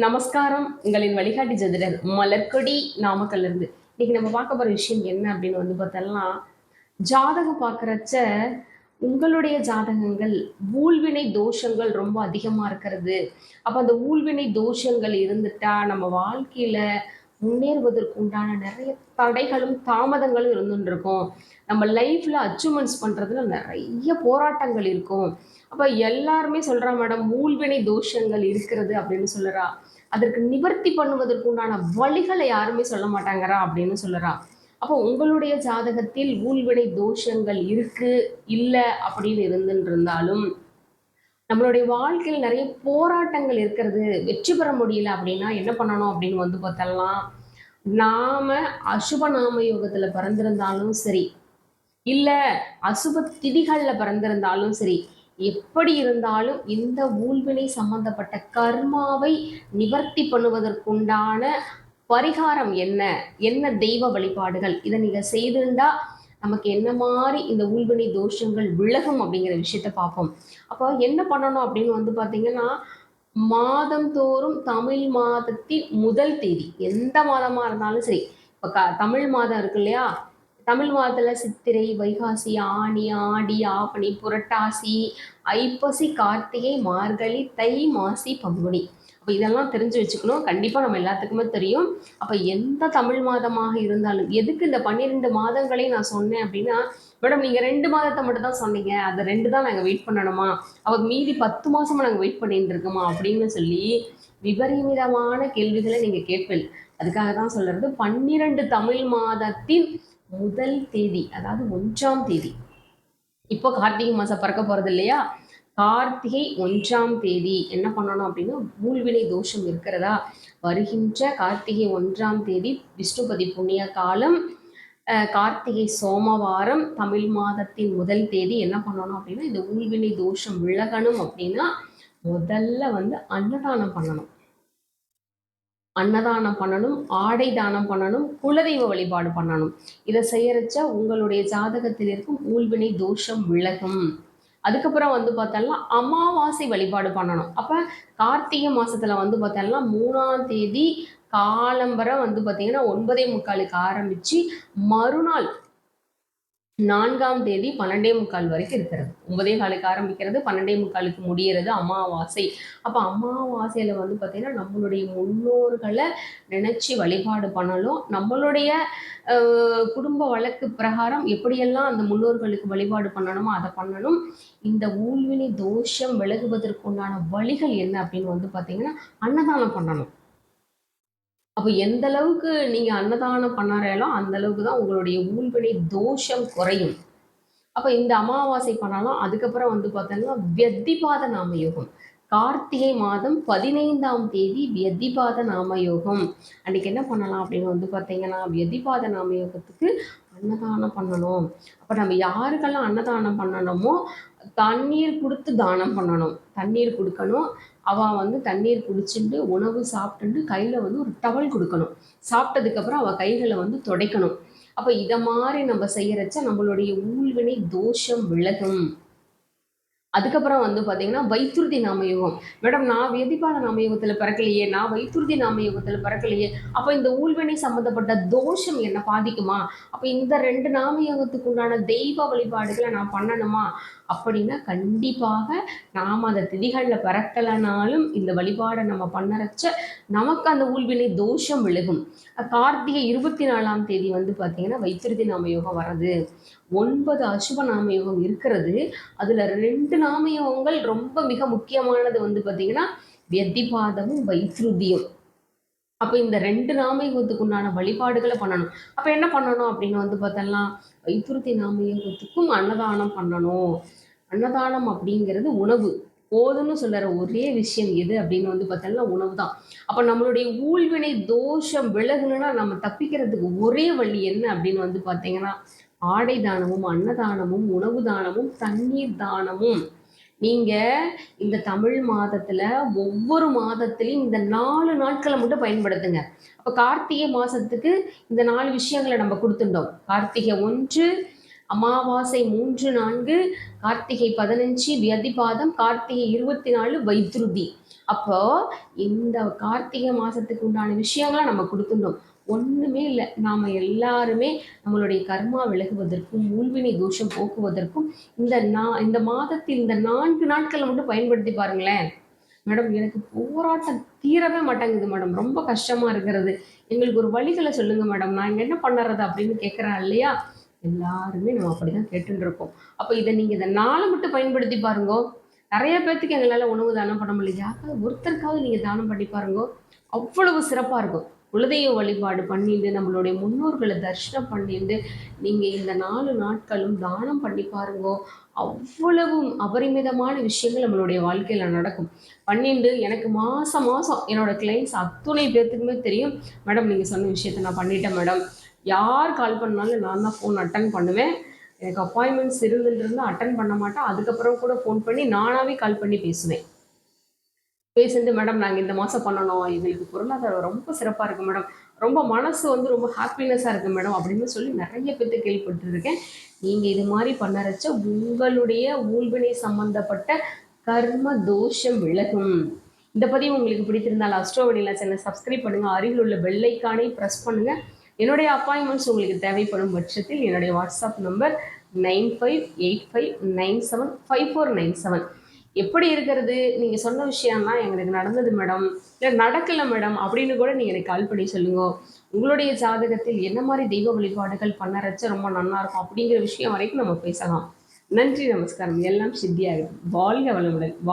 நமஸ்காரம். உங்களின் வழிகாட்டி ஜோதிடர் மலர்கொடி நாமக்கல்ல இருந்து இன்னைக்கு நம்ம பார்க்க போற விஷயம் என்ன அப்படின்னு வந்து பார்த்தோம்னா ஜாதகம் பார்க்கறச்ச உங்களுடைய ஜாதகங்கள் ஊழ்வினை தோஷங்கள் ரொம்ப அதிகமா இருக்கிறது. அப்ப அந்த ஊழ்வினை தோஷங்கள் இருந்துட்டா நம்ம வாழ்க்கையில முன்னேறுவதற்கு உண்டான நிறைய தடைகளும் தாமதங்களும் இருந்துட்டு இருக்கும். நம்ம லைஃப்ல அச்சீவ்மெண்ட்ஸ் பண்றதுல நிறைய போராட்டங்கள் இருக்கும். அப்ப எல்லாருமே சொல்றா மேடம் ஊழ்வினை தோஷங்கள் இருக்கிறது அப்படின்னு சொல்லுறா. அதற்கு நிவர்த்தி பண்ணுவதற்கு உண்டான வழிகளை யாருமே சொல்ல மாட்டாங்கறா அப்படின்னு சொல்லுறா. அப்போ உங்களுடைய ஜாதகத்தில் ஊழ்வினை தோஷங்கள் இருக்கு இல்லை அப்படின்னு இருந்துருந்தாலும் நம்மளுடைய வாழ்க்கையில் நிறைய போராட்டங்கள் இருக்கிறது வெற்றி பெற முடியல அப்படின்னா என்ன பண்ணணும் அப்படின்னு வந்து பார்த்தலாம் நாம அசுப நாம யோகத்துல பிறந்திருந்தாலும் சரி இல்லை அசுப திதிகளில் பிறந்திருந்தாலும் சரி எப்படி இருந்தாலும் இந்த ஊழ்வினை சம்பந்தப்பட்ட கர்மாவை நிவர்த்தி பண்ணுவதற்குண்டான பரிகாரம் என்ன? என்ன தெய்வ வழிபாடுகள்? இதை நீங்க செய்திருந்தா நமக்கு என்ன மாதிரி இந்த ஊழ்வினை தோஷங்கள் விலகும் அப்படிங்கிற விஷயத்த பார்ப்போம். அப்போ என்ன பண்ணணும் அப்படின்னு வந்து பார்த்தீங்கன்னா மாதந்தோறும் தமிழ் மாதத்தின் முதல் தேதி. எந்த மாதமாக இருந்தாலும் சரி. இப்போ க தமிழ் மாதம் இருக்கு இல்லையா? தமிழ் மாதத்தில் சித்திரை வைகாசி ஆனி ஆடி ஆவணி புரட்டாசி ஐப்பசி கார்த்திகை மார்கழி தை மாசி பங்குனி. அப்போ இதெல்லாம் தெரிஞ்சு வச்சுக்கணும். கண்டிப்பாக நம்ம எல்லாத்துக்குமே தெரியும். அப்போ எந்த தமிழ் மாதமாக இருந்தாலும் எதுக்கு இந்த பன்னிரெண்டு மாதங்களையும் நான் சொன்னேன் அப்படின்னா மேடம் நீங்கள் ரெண்டு மாதத்தை மட்டும் தான் சொன்னீங்க. அது ரெண்டு தான் நாங்கள் வெயிட் பண்ணணுமா? அவர் மீதி பத்து மாதமாக நாங்கள் வெயிட் பண்ணிட்டு இருக்கோமா? அப்படின்னு சொல்லி விபரீதமான கேள்விகளை நீங்கள் கேட்பீங்க. அதுக்காக தான் சொல்கிறது பன்னிரெண்டு தமிழ் மாதத்தின் முதல் தேதி அதாவது ஒன்றாம் தேதி. இப்போ கார்த்திகை மாதம் பிறக்க போகிறது இல்லையா? கார்த்திகை ஒன்றாம் தேதி. என்ன பண்ணணும் அப்படின்னா மூழ்வினை தோஷம் இருக்கிறதா? வருகின்ற கார்த்திகை ஒன்றாம் தேதி விஷ்ணுபதி புண்ணிய காலம் கார்த்திகை சோமவாரம் தமிழ் மாதத்தின் முதல் தேதி. என்ன பண்ணணும் அப்படின்னா இந்த ஊழ்வினை தோஷம் விலகணும் அப்படின்னா முதல்ல வந்து அன்னதானம் பண்ணணும். அன்னதானம் பண்ணணும் ஆடை தானம் பண்ணணும் குலதெய்வ வழிபாடு பண்ணணும். இதை செய்யறச்ச உங்களுடைய ஜாதகத்தில் இருக்கும் ஊழ்வினை தோஷம் விலகும். அதுக்கப்புறம் வந்து பார்த்தோம்னா அமாவாசை வழிபாடு பண்ணணும். அப்போ கார்த்திகை மாசத்துல வந்து பார்த்தோம்னா மூணாம் தேதி காலம்பரம் வந்து பார்த்தீங்கன்னா ஒன்பதே முக்காலுக்கு ஆரம்பிச்சு மறுநாள் நான்காம் தேதி பன்னெண்டே முக்கால் வரைக்கும் இருக்கிறது. ஒன்பதே காலுக்கு ஆரம்பிக்கிறது பன்னெண்டே முக்காலுக்கு முடிகிறது அமாவாசை. அப்போ அமாவாசையில் வந்து பார்த்தீங்கன்னா நம்மளுடைய முன்னோர்களை நினச்சி வழிபாடு பண்ணலும் நம்மளுடைய குடும்ப வழக்கு பிரகாரம் எப்படியெல்லாம் அந்த முன்னோர்களுக்கு வழிபாடு பண்ணணுமோ அதை பண்ணணும். இந்த ஊழ்வினை தோஷம் விலகுவதற்குண்டான வழிகள் என்ன அப்படின்னு வந்து பார்த்திங்கன்னா அன்னதானம் பண்ணணும். அப்போ எந்த அளவுக்கு நீங்க அன்னதானம் பண்ணாரோ அந்த அளவுக்கு தான் உங்களுடைய ஊழ்வினை தோஷம் குறையும். அப்போ இந்த அமாவாசை பண்ணாலும் அதுக்கப்புறம் வந்து பார்த்தோம்னா வெத்திபாத நாமயோகம். கார்த்திகை மாதம் பதினைந்தாம் தேதி வியதிபாத நாம யோகம் அன்னைக்கு என்ன பண்ணலாம் அப்படின்னு வந்து பார்த்தீங்கன்னா வியதிபாத நாம யோகத்துக்கு அன்னதானம் பண்ணணும். அப்போ நம்ம யாருக்கெல்லாம் அன்னதானம் பண்ணணுமோ தண்ணீர் கொடுத்து தானம் பண்ணணும். தண்ணீர் கொடுக்கணும். அவள் வந்து தண்ணீர் குடிச்சுட்டு உணவு சாப்பிட்டுட்டு கையில் வந்து ஒரு டவல் கொடுக்கணும். சாப்பிட்டதுக்கப்புறம் அவள் கைகளை வந்து துடைக்கணும். அப்போ இதை மாதிரி நம்ம செய்யறச்ச நம்மளுடைய ஊழ்வினை தோஷம் விலகும். அதுக்கப்புறம் வந்து பார்த்தீங்கன்னா வைத்துருதி நாமயோகம். மேடம் நான் வேதிப்பாள நாமயோகத்தில் பிறக்கலையே நான் வைத்துருதி நாமயோகத்தில் பிறக்கலையே அப்போ இந்த ஊழ்வினை சம்மந்தப்பட்ட தோஷம் என்னை பாதிக்குமா? அப்போ இந்த ரெண்டு நாமயோகத்துக்கு உண்டான தெய்வ வழிபாடுகளை நான் பண்ணணுமா? அப்படின்னா கண்டிப்பாக நாம் அந்த திதிகளில் பிறக்கலைனாலும் இந்த வழிபாடை நம்ம பண்ணறச்ச நமக்கு அந்த ஊழ்வினை தோஷம் விலகும். கார்த்திகை இருபத்தி நாலாம் தேதி வந்து பார்த்தீங்கன்னா வைத்திருதி நாமயோகம் வர்றது ஒன்பது அசுப நாமயோகம் இருக்கிறது. அதில் ரெண்டு நாம யோகங்கள் ரொம்ப மிக முக்கியமானது வந்து பார்த்தீங்கன்னா வெத்திபாதமும் வைத்திருதியும் அப்போ இந்த ரெண்டு நாமயோகத்துக்கு உண்டான வழிபாடுகளை பண்ணணும். அப்போ என்ன பண்ணணும் அப்படின்னு வந்து பார்த்தோம்னா வைத்திருத்தி நாமயோகத்துக்கும் அன்னதானம் பண்ணணும். அன்னதானம் அப்படிங்கிறது உணவு. போதும்னு சொல்லுற ஒரே விஷயம் எது அப்படின்னு வந்து பார்த்தோம்னா உணவு தான் அப்போ நம்மளுடைய ஊழ்வினை தோஷம் விலகணும்னா நம்ம தப்பிக்கிறதுக்கு ஒரே வழி என்ன அப்படின்னு வந்து பார்த்தீங்கன்னா ஆடை தானமும் அன்னதானமும் உணவு தானமும் தண்ணீர் தானமும். நீங்கள் இந்த தமிழ் மாதத்தில் ஒவ்வொரு மாதத்துலேயும் இந்த நாலு நாட்களை மட்டும் பயன்படுத்துங்க. அப்போ கார்த்திகை மாதத்துக்கு இந்த நாலு விஷயங்களை நம்ம கொடுத்துட்டோம். கார்த்திகை ஒன்று அமாவாசை மூன்று நான்கு கார்த்திகை பதினஞ்சு வியதிபாதம் கார்த்திகை இருபத்தி நாலு வைத்ருதி. அப்போ இந்த கார்த்திகை மாதத்துக்கு உண்டான விஷயங்களை நம்ம கொடுத்துட்டோம் ஒன்றுமே இல்லை. நாம எல்லாருமே நம்மளுடைய கர்மா விலகுவதற்கும் மூழ்வினை தோஷம் போக்குவதற்கும் இந்த நா இந்த மாதத்தில் இந்த நான்கு நாட்களை மட்டும் பயன்படுத்தி பாருங்களேன். மேடம் எனக்கு போராட்டம் தீரவே மாட்டேங்குது மேடம். ரொம்ப கஷ்டமாக இருக்கிறது. எங்களுக்கு ஒரு வழிகளை சொல்லுங்கள் மேடம். நான் இங்கே என்ன பண்ணுறது அப்படின்னு கேட்குறேன் இல்லையா? எல்லாருமே நம்ம அப்படி தான் இருக்கோம் அப்போ இதை நீங்கள் இந்த நாளை மட்டும் பயன்படுத்தி பாருங்க. நிறைய பேர்த்துக்கு எங்களால் உணவு தானம் பண்ண முடியல. யாருக்காவது ஒருத்தருக்காவது நீங்கள் தானம் பண்ணி பாருங்க. அவ்வளவு சிறப்பாக இருக்கும். குலதெய்வ வழிபாடு பண்ணிட்டு நம்மளுடைய முன்னோர்களை தரிசனம் பண்ணிட்டு நீங்கள் இந்த நாலு நாட்களும் தானம் பண்ணி பாருங்க. அவ்வளவும் அபரிமிதமான விஷயங்கள் நம்மளுடைய வாழ்க்கையில் நடக்கும். பண்ணிட்டு எனக்கு மாதம் மாதம் என்னோட கிளைண்ட்ஸ் அத்துணை பேர்த்துக்குமே தெரியும். மேடம் நீங்கள் சொன்ன விஷயத்த நான் பண்ணிட்டேன் மேடம். யார் கால் பண்ணாலும் நான் தான் ஃபோன் அட்டன் பண்ணுவேன். எனக்கு அப்பாயின்மெண்ட்ஸ் இருந்துட்டு இருந்தால் அட்டன் பண்ண மாட்டேன். அதுக்கப்புறம் கூட ஃபோன் பண்ணி நானாகவே கால் பண்ணி பேசுவேன். பேசிட்டு மேடம் நாங்கள் இந்த மாதம் பண்ணணும். எங்களுக்கு பொருளாதாரம் ரொம்ப சிறப்பாக இருக்குது மேடம் ரொம்ப மனசு வந்து ரொம்ப ஹாப்பினஸ்ஸாக இருக்குது மேடம் அப்படின்னு சொல்லி நிறைய பேர்த்து கேள்விப்பட்டிருக்கேன். நீங்கள் இது மாதிரி பண்ணறச்ச உங்களுடைய ஊழ்வினை சம்மந்தப்பட்ட கர்ம தோஷம் விலகும். இந்த பதிவு உங்களுக்கு பிடித்திருந்தால் அஸ்ட்ரோவடியில் சேனல் சப்ஸ்கிரைப் பண்ணுங்கள் அருகில் உள்ள பெல்லைக்கானை ப்ரெஸ் பண்ணுங்கள் என்னுடைய அப்பாயின்மெண்ட்ஸ் உங்களுக்கு தேவைப்படும் பட்சத்தில் என்னுடைய WhatsApp number nine five eight five nine seven five four nine seven எப்படி இருக்கிறது? நீங்கள் சொன்ன விஷயம்லாம் எங்களுக்கு நடந்தது மேடம் இல்லை நடக்கலை மேடம் அப்படின்னு கூட நீங்கள் எனக்கு கால் பண்ணி சொல்லுங்க. உங்களுடைய ஜாதகத்தில் என்ன மாதிரி தெய்வ வழிபாடுகள் பண்ணறச்ச ரொம்ப நல்லா இருக்கும் அப்படிங்கிற விஷயம் வரைக்கும் நம்ம பேசலாம். நன்றி நமஸ்காரம். எல்லாம் சித்தியாகும் வாழ்க வளமுடன். வா-